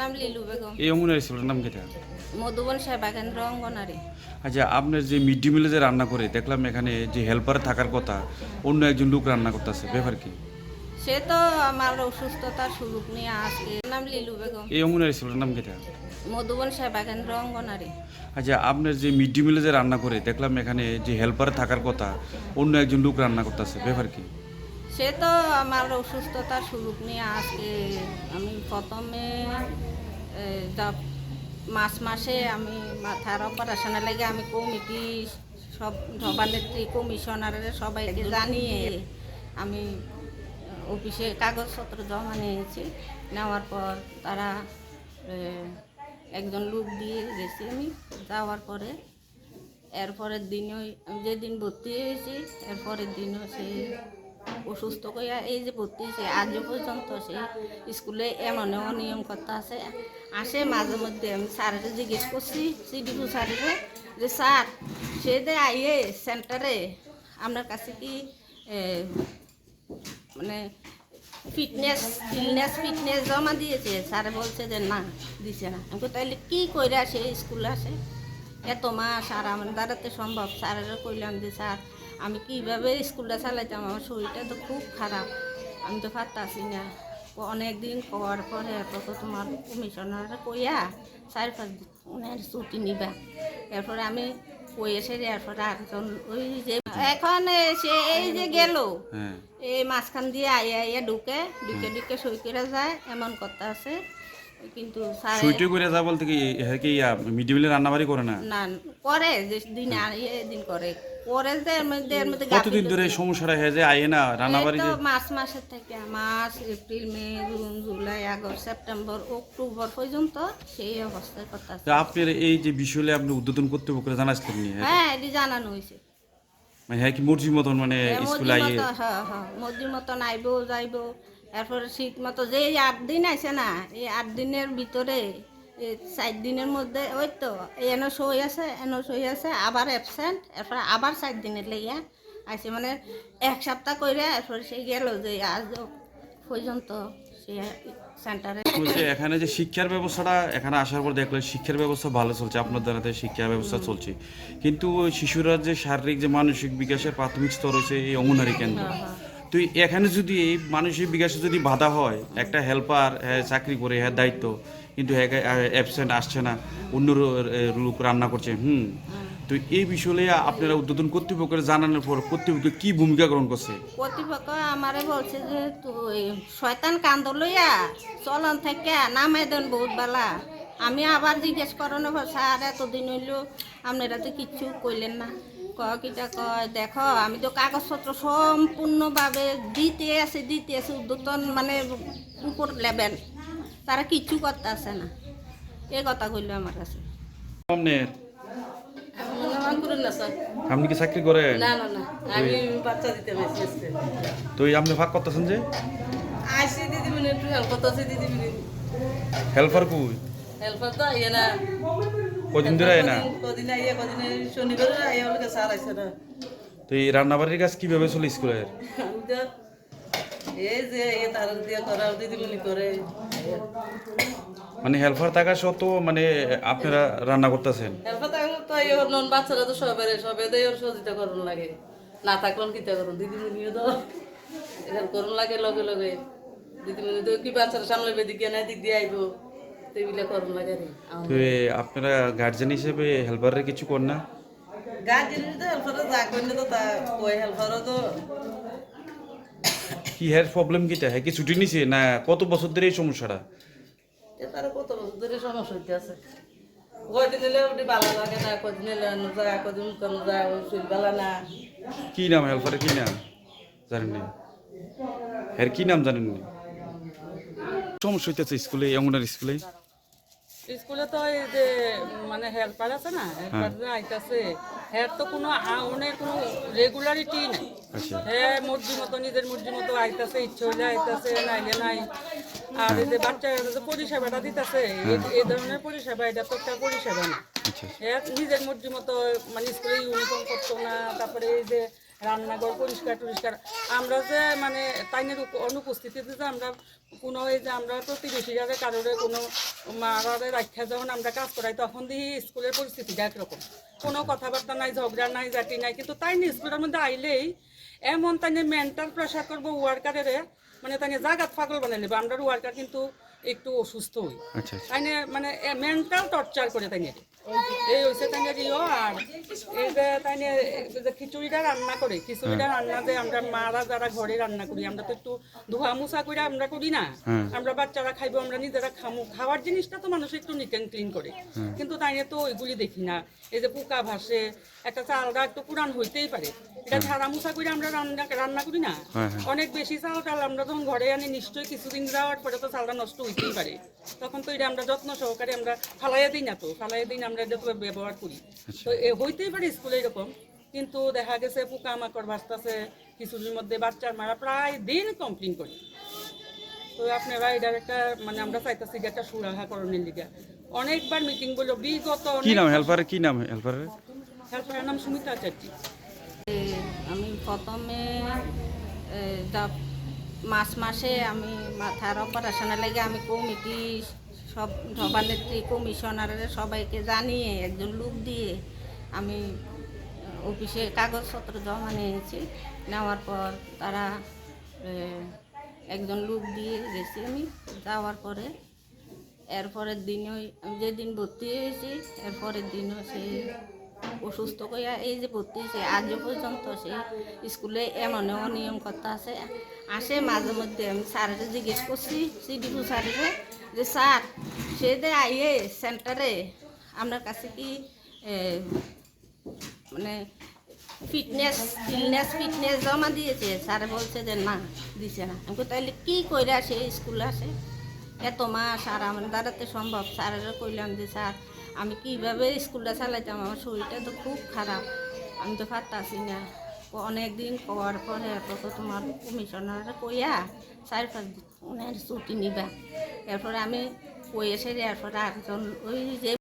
নাম লিলু বেগম। এই অঙ্গনারী স্কুলের নাম কেটা মধুবন সেবা কেন্দ্র অঙ্গনারী। আচ্ছা আপনার যে মিড ডে মিলে যে রান্না করে দেখলাম এখানে যে হেল্পার থাকার কথা অন্য একজন লোক রান্না করতেছে ব্যাপার কি? সে তো আমার অসুস্থতার সুযোগ নিয়ে আসে নাম লিলু বেগম। এই অঙ্গনারী স্কুলের নাম কেটা মধুবন সেবা কেন্দ্র অঙ্গনারী। আচ্ছা আপনার যে মিড ডে মিলে যে রান্না করে দেখলাম এখানে যে হেল্পার থাকার কথা অন্য একজন লোক রান্না করতেছে ব্যাপার কি? সে তো আমার অসুস্থতার সুযোগ নিয়ে আসে আমি প্রথমে মাস মাসে আমি মাথার অপারেশনে লেগে আমি কমিটি, সব সভানেত্রী কমিশনারের সবাইকে জানিয়ে আমি অফিসে কাগজপত্র জমা নিয়েছি। নেওয়ার পর তারা একজন লোক দিয়ে গেছি আমি। যাওয়ার পরে এরপরের দিনও যেদিন ভর্তি হয়েছি, এরপরের দিনও সে অসুস্থ কইয়া এই যে ভর্তি হয়েছে আজও পর্যন্ত সে স্কুলে এমন এমন নিয়ম করতে আছে। আসে মাঝে মধ্যে আমি স্যারের জিজ্ঞেস করছি সিডিপু স্যারের, যে স্যার, সে যে আইয়ে সেন্টারে আপনার কাছে কি মানে ফিটনেস ফিটনেস ফিটনেস জমা দিয়েছে? স্যার বলছে যে, না, দিছে না। আমি তাইলে কি কইরা সে স্কুলে আসে? এত মাস আর আমার দ্বারাতে সম্ভব। স্যারেরা কইলাম যে, স্যার আমি কীভাবে স্কুলটা চালাইতাম? আমার শরীরটা তো খুব খারাপ। আমি তো পারতাছি না। অনেক দিন করার পরে এত তো তোমার কমিশনার কইয়া চার পাঁচ দিন উনার ছুটি নিবা। এরপরে আমি কই এসে এরপরে আরেকজন ওই যে এখন সে এই যে গেল হ্যাঁ। এই মাঝখান দিয়ে আইয়া আইয়া ঢুকে ঢুকে ঢুকে সই করে যায় এমন কথা আছে। কিন্তু স্যার করে যা বলতে কি হ্যাঁ কি মিড ডে মিলে রান্নাবাড়ি করে না? না করে যে দিন আর দিন করে। করে যে এর মধ্যে এর মধ্যে কতদিন ধরে এই সমস্যাটা হয়ে যায়? আয়ে না রান্নাবাড়ি তো মার্চ মাসের থেকে March April May June July August September October পর্যন্ত সেই অবস্থায় কথা আছে আপনার এই যে বিষয়ে আপনি উদ্বোধন কর্তৃপক্ষরা জানাচ্ছিলেন নি হ্যাঁ? হ্যাঁ এটি জানানো হয়েছে। মানে হ্যাঁ কি মর্জি মতন মানে স্কুলে আইয়ে হ্যাঁ হ্যাঁ মধ্যে মতন আইব যাইব। এরপরে শীত মতো যে আট দিন আছে না এই আট দিনের ভিতরে চার দিনের মধ্যে ওই তো এন সই আছে এন সই আছে আবার অ্যাবসেন্ট এরপরে আবার চার দিনের লেগিয়া আছে মানে এক সপ্তাহ করে এরপরে সে গেল যে আজ পর্যন্ত সে সেন্টারে এখানে যে শিক্ষার ব্যবস্থাটা এখানে আসার পর দেখলে শিক্ষার ব্যবস্থা ভালো চলছে আপনার দ্বারাতে শিক্ষা ব্যবস্থা চলছে। কিন্তু ওই শিশুরা যে শারীরিক যে মানসিক বিকাশের প্রাথমিক স্তর হচ্ছে এই অঙ্গনারী কেন্দ্র। তো এখানে যদি মানুষের বিকাশে যদি বাধা হয়, একটা হেল্পার হ্যাঁ চাকরি করে হ্যাঁ দায়িত্ব, কিন্তু অ্যাবসেন্ট আসছে না, অন্য লোক রান্না করছে, হুম? তো এই বিষয়ে আপনারা উদ্বোধন কর্তৃপক্ষের জানানোর পর কর্তৃপক্ষ কি ভূমিকা গ্রহণ করছে? কর্তৃপক্ষ আমারে বলছে যে, তুই শয়তান কান্দ লইয়া চলন থেকে নামাই দেন বহুত বেলা। আমি আবার জিজ্ঞেস করানো স্যার, এতদিন হইল আপনারা তো কিচ্ছু কইলেন না। কিটা কয়? দেখো আমি তো কাগজপত্র সম্পূর্ণভাবে দিতে আছে দিতে আছে উদ্যোতন মানে উপর লেভেল তারা কিচ্ছু করতে আসে না। এই কথা কইল আমার কাছে। আপনি কি চাকরি করেন? না না না। আমি বাচ্চা দিতে পারছি তো আপনি ভাগ করতেছেন যে? আসি দিদি মিনিট হেল্প করতে আছে দিদি মিনিট হেল্পার কুই? হেল্পার তো আইয়ে না। কদিন ধরে আয় না? কদিন- আইয়ে কদিন শনিবার আইয়ে ওকে স্যার আইসে না। তো এই রান্নাবাড়ির কাজ কীভাবে চলে স্কুলের? এই যে এ তার দিয়ে করা দিদিমণি করে। মানে হেল্পার থাকা সত্ত্বেও মানে আপনারা রান্না করতেছেন? হেল্পার এখন তো এই ওর নন বাচ্চারা তো সবে তো ওর সহযোগিতা করুন লাগে। না থাকলাম কিতা করুন দিদিমণিও তো এখানে করুন লাগে লগে লগে। দিদিমণি তো কি বাচ্চারা সামলাবে দিক না দিক দিয়ে আইব। তো আপনারা গার্জেন হিসেবে হেল্পারের কিছু কর না? গার্জেন তো হেল্পারও যা তো তা কই হেল্পারও তো। কি হেয়ার প্রবলেম কিটা? হ্যাঁ কি ছুটি নিছে? না কত বছর ধরে এই সমস্যাটা? এ তার কত বছর ধরে সমস্যা হইতে আছে। কয়দিন ওটি ভালো লাগে না কদিন যায় কদিন কেন যায় ওই শরীর না। কি নাম হেল্পারের কি নাম? জানেন না এর কি নাম জানেন না সমস্যা হইতেছে স্কুলে অঙ্গনার স্কুলে। স্কুলে তো এই যে মানে হেল্পার আছে না হেল্পার আইতাছে। হ্যার তো কোনো আউনের কোনো রেগুলারিটি নাই। হ্যাঁ মর্জি মতো নিজের মর্জি মতো আইতাছে ইচ্ছে হইলে আইতাছে নাইলে নাই। আর এই যে বাচ্চারা যে পরিষেবাটা দিতেছে এই ধরনের পরিষেবা এটা তো একটা পরিষেবা না। আচ্ছা। হ্যাঁ নিজের মর্জি মতো মানে স্কুলে ইউনিফর্ম করতো না তারপরে এই যে রান্নাঘর পরিষ্কার টরিষ্কার। আমরা যে মানে তাইনের অনুপস্থিতিতে যে আমরা কোনো এই যে আমরা প্রতিবেশীরা কারোর কোনো মারারে রাখা যখন আমরা কাজ করাই, তখন দিয়ে স্কুলের পরিস্থিতিটা একরকম। কোনো কথাবার্তা নাই, ঝগড়া নাই জাতি নাই, কিন্তু তাই স্কুলের মধ্যে আইলেই এমন তাই মেন্টাল প্রেশার করব ওয়ার্কারের মানে তাই জাগাত পাগল বানাই নেবে। আমরা ওয়ার্কার কিন্তু একটু অসুস্থ হই। আচ্ছা আচ্ছা। তাইনে মানে মেন্টাল টর্চার করে তাই এই হয়েছে ইও আর এই যে যে খিচুড়িটা রান্না করে খিচুড়িটা রান্না যে আমরা মারা যারা ঘরে রান্না করি আমরা তো একটু ধোয়া মুছা করে আমরা করি না। আমরা বাচ্চারা খাইবো আমরা নিজেরা খামু। খাওয়ার জিনিসটা তো মানুষ একটু নিট অ্যান্ড ক্লিন করে। কিন্তু তাইনে তো ওইগুলি দেখি না। এই যে পোকা ভাসে একটা চালটা একটু পুরান হইতেই পারে। এটা ঝাড়া মুছা করে আমরা রান্না রান্না করি না। হ্যাঁ, হ্যাঁ। অনেক বেশি চাল টাল আমরা যখন ঘরে আনি নিশ্চয়ই কিছুদিন যাওয়ার পরে তো চালটা নষ্ট হইতেই পারে। তখন তো এটা আমরা যত্ন সহকারে আমরা ফালাইয়া দিই না তো ফালাইয়া দিই না আমরা এটা ব্যবহার করি। তো এ হইতেই পারে স্কুলে এরকম কিন্তু দেখা গেছে পোকা মাকড় ভাসতেছে কিছুদিন মধ্যে বাচ্চার মারা প্রায় দিন কমপ্লেন করি। তো আপনারা এটার একটা মানে আমরা চাইতেছি একটা সুরাহা করণের লিগে। অনেকবার মিটিং বলল বিগত কি নাম হেল্পারের কি নাম হেল্পারের হেল্পারের নাম সুমিতা আচার্য আমি প্রথমে মাস মাসে আমি মাথার অপারেশনের লেগে আমি কমিটি সব সভানেত্রী কমিশনারের সবাইকে জানিয়ে, একজন লোক দিয়ে আমি অফিসে কাগজপত্র জমা নিয়েছি। নেওয়ার পর তারা একজন লোক দিয়ে গেছি আমি। যাওয়ার পরে, এরপরের দিনই আমি যেদিন ভর্তি হয়েছি, এরপরের দিনও সে অসুস্থ কইয়া এই যে ভর্তি হয়েছে, আজও পর্যন্ত সে স্কুলে এমন নিয়ম করতে আছে। আসে মাঝে মধ্যে আমি স্যারের জিজ্ঞেস করছি সিডিপু স্যারের, যে স্যার, সে যে আইয়ে সেন্টারে আপনার কাছে কি মানে ফিটনেস ফিটনেস ফিটনেস জমা দিয়েছে? স্যার বলছে যে না, দিছে না। আমি তাইলে কি কইরা সে স্কুলে আসে? এত মাস আর আমার দ্বারাতে সম্ভব। স্যারেরা কইলাম যে, স্যার আমি কীভাবে স্কুলটা চালাইতাম? আমার শরীরটা তো খুব খারাপ। আমি তো পারতাছি না। অনেক দিন করার পরে এত তো তোমার কমিশনার কইয়া চার পাঁচ ওনার ছুটি নিবা। এরপরে আমি কই এসে এরপরে আরেকজন ওই যে